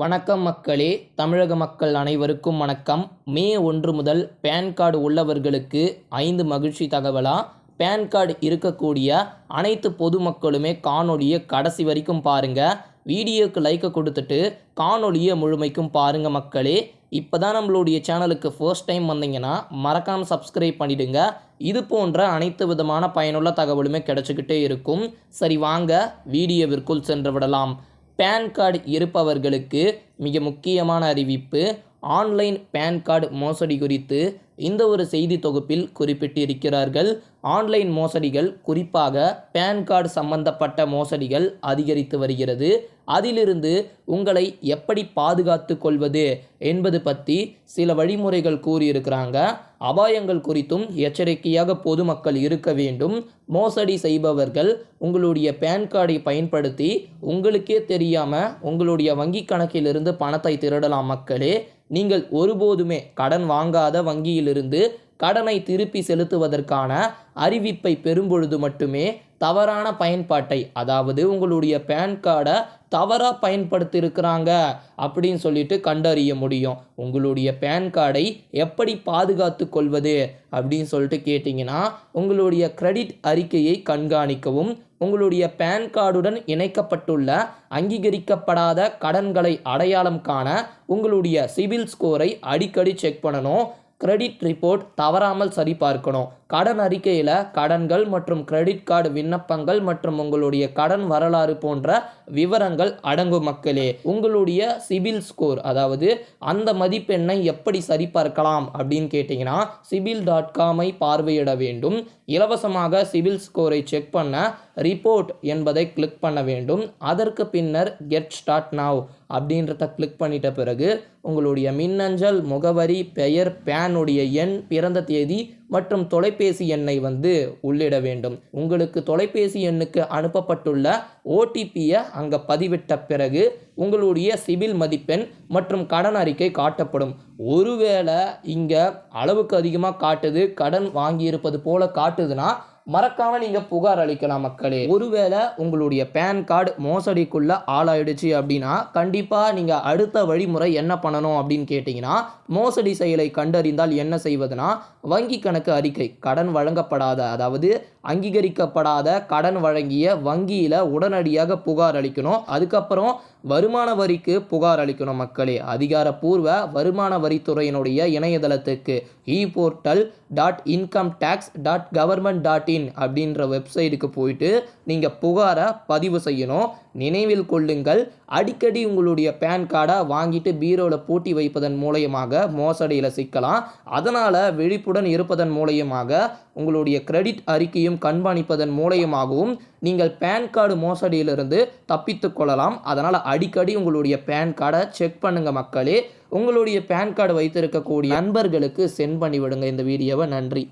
வணக்கம் மக்களே தமிழக மக்கள் அனைவருக்கும் வணக்கம். மே ஒன்று முதல் பேன் கார்டு உள்ளவர்களுக்கு ஐந்து மகிழ்ச்சி தகவலா? பேன் கார்டு இருக்கக்கூடிய அனைத்து பொதுமக்களுமே காணொலியை கடைசி வரைக்கும் பாருங்க. வீடியோக்கு லைக்கை கொடுத்துட்டு காணொலியை முழுமைக்கும் பாருங்க மக்களே. இப்போ தான் நம்மளுடைய சேனலுக்கு ஃபர்ஸ்ட் டைம் வந்தீங்கன்னா மறக்காமல் சப்ஸ்கிரைப் பண்ணிடுங்க. இது போன்ற அனைத்து விதமான பயனுள்ள தகவலுமே கிடைச்சிக்கிட்டே இருக்கும். சரி வாங்க வீடியோவிற்குள் சென்று விடலாம். பேன் கார்டு இருப்பவர்களுக்கு மிக முக்கியமான அறிவிப்பு ஆன்லைன் பேன் கார்டு மோசடி குறித்து இந்த ஒரு செய்தி தொகுப்பில் குறிப்பிட்டிருக்கிறார்கள். ஆன்லைன் மோசடிகள் குறிப்பாக பேன் கார்டு சம்பந்தப்பட்ட மோசடிகள் அதிகரித்து வருகிறது. அதிலிருந்து உங்களை எப்படி பாதுகாத்து கொள்வது என்பது பற்றி சில வழிமுறைகள் கூறியிருக்கிறாங்க. அபாயங்கள் குறித்தும் எச்சரிக்கையாக பொதுமக்கள் இருக்க வேண்டும். மோசடி செய்பவர்கள் உங்களுடைய பேன் கார்டை பயன்படுத்தி உங்களுக்கே தெரியாமல் உங்களுடைய வங்கி கணக்கிலிருந்து பணத்தை திருடலாம் மக்களே. நீங்கள் ஒருபோதுமே கடன் வாங்காத வங்கியிலிருந்து கடனை திருப்பி செலுத்துவதற்கான அறிவிப்பை பெறும்பொழுது மட்டுமே தவறான பயன்பாட்டை அதாவது உங்களுடைய பேன் கார்டை தவறாக பயன்படுத்தியிருக்கிறாங்க அப்படின்னு சொல்லிட்டு கண்டறிய முடியும். உங்களுடைய பேன் கார்டை எப்படி பாதுகாத்து கொள்வது அப்படின்னு சொல்லிட்டு கேட்டிங்கன்னா உங்களுடைய கிரெடிட் அறிக்கையை கண்காணிக்கவும் உங்களுடைய பேன் கார்டுடன் இணைக்கப்பட்டுள்ள அங்கீகரிக்கப்படாத கடன்களை அடையாளம் காண உங்களுடைய சிவில் ஸ்கோரை அடிக்கடி செக் பண்ணணும். கிரெடிட் ரிப்போர்ட் தவறாமல் சரிபார்க்கணும். கடன் அறிக்கையில் கடன்கள் மற்றும் கிரெடிட் கார்டு விண்ணப்பங்கள் மற்றும் உங்களுடைய கடன் வரலாறு போன்ற விவரங்கள் அடங்கும் மக்களே. உங்களுடைய சிபில் ஸ்கோர் அதாவது அந்த மதிப்பெண்ணை எப்படி சரிபார்க்கலாம் அப்படின்னு கேட்டிங்கன்னா சிபில் டாட் காமை பார்வையிட வேண்டும். இலவசமாக சிபில் ஸ்கோரை செக் பண்ண ரிப்போர்ட் என்பதை கிளிக் பண்ண வேண்டும். அதற்கு பின்னர் கெட் ஸ்டார்ட் நாவ் அப்படின்றத கிளிக் பண்ணிட்ட பிறகு உங்களுடைய மின்னஞ்சல் முகவரி பெயர் பேனுடைய எண் பிறந்த தேதி மற்றும் தொலைபேசி எண்ணை வந்து உள்ளிட வேண்டும். உங்களுக்கு தொலைபேசி எண்ணுக்கு அனுப்பப்பட்டுள்ள ஓடிபியை அங்கே பதிவிட்ட பிறகு உங்களுடைய சிபில் மதிப்பெண் மற்றும் கடன் அறிக்கை காட்டப்படும். ஒருவேளை இங்கே அளவுக்கு அதிகமாக காட்டுது கடன் வாங்கியிருப்பது போல காட்டுதுன்னா மறக்காம நீங்க புகார் அளிக்கலாம் மக்களே. ஒருவேளை உங்களுடைய பேன் கார்டு மோசடிக்குள்ள ஆளாயிடுச்சு அப்படின்னா கண்டிப்பா நீங்க அடுத்த வழிமுறை என்ன பண்ணணும் அப்படின்னு கேட்டிங்கன்னா மோசடி செயலை கண்டறிந்தால் என்ன செய்வதுனா வங்கி கணக்கு அறிக்கை கடன் வழங்கப்படாத அதாவது அங்கீகரிக்கப்படாத கடன் வழங்கிய வங்கியில் உடனடியாக புகார் அளிக்கணும். அதுக்கப்புறம் வருமான வரிக்கு புகார் அளிக்கணும் மக்களே. அதிகாரப்பூர்வ வருமான வரித்துறையினுடைய இணையதளத்துக்கு e portal dot income tax dot government dot in அப்படின்ற வெப்சைட்டுக்கு போயிட்டு நீங்கள் புகாரை பதிவு செய்யணும். நினைவில் கொள்ளுங்கள். அடிக்கடி உங்களுடைய பேன் கார்டை வாங்கிட்டு பீரோவில் பூட்டி வைப்பதன் மூலயமாக மோசடியில் சிக்கலாம். அதனால் விழிப்புடன் இருப்பதன் மூலயமாக உங்களுடைய கிரெடிட் அறிக்கையும் கண்காணிப்பதன் மூலயமாகவும் நீங்கள் பேன் கார்டு மோசடியிலிருந்து தப்பித்து கொள்ளலாம். அதனால் அடிக்கடி உங்களுடைய பேன் கார்டை செக் பண்ணுங்க மக்களே. உங்களுடைய பேன் கார்டு வைத்திருக்கக்கூடிய நண்பர்களுக்கு சென்ட் பண்ணிவிடுங்க இந்த வீடியோவை. நன்றி.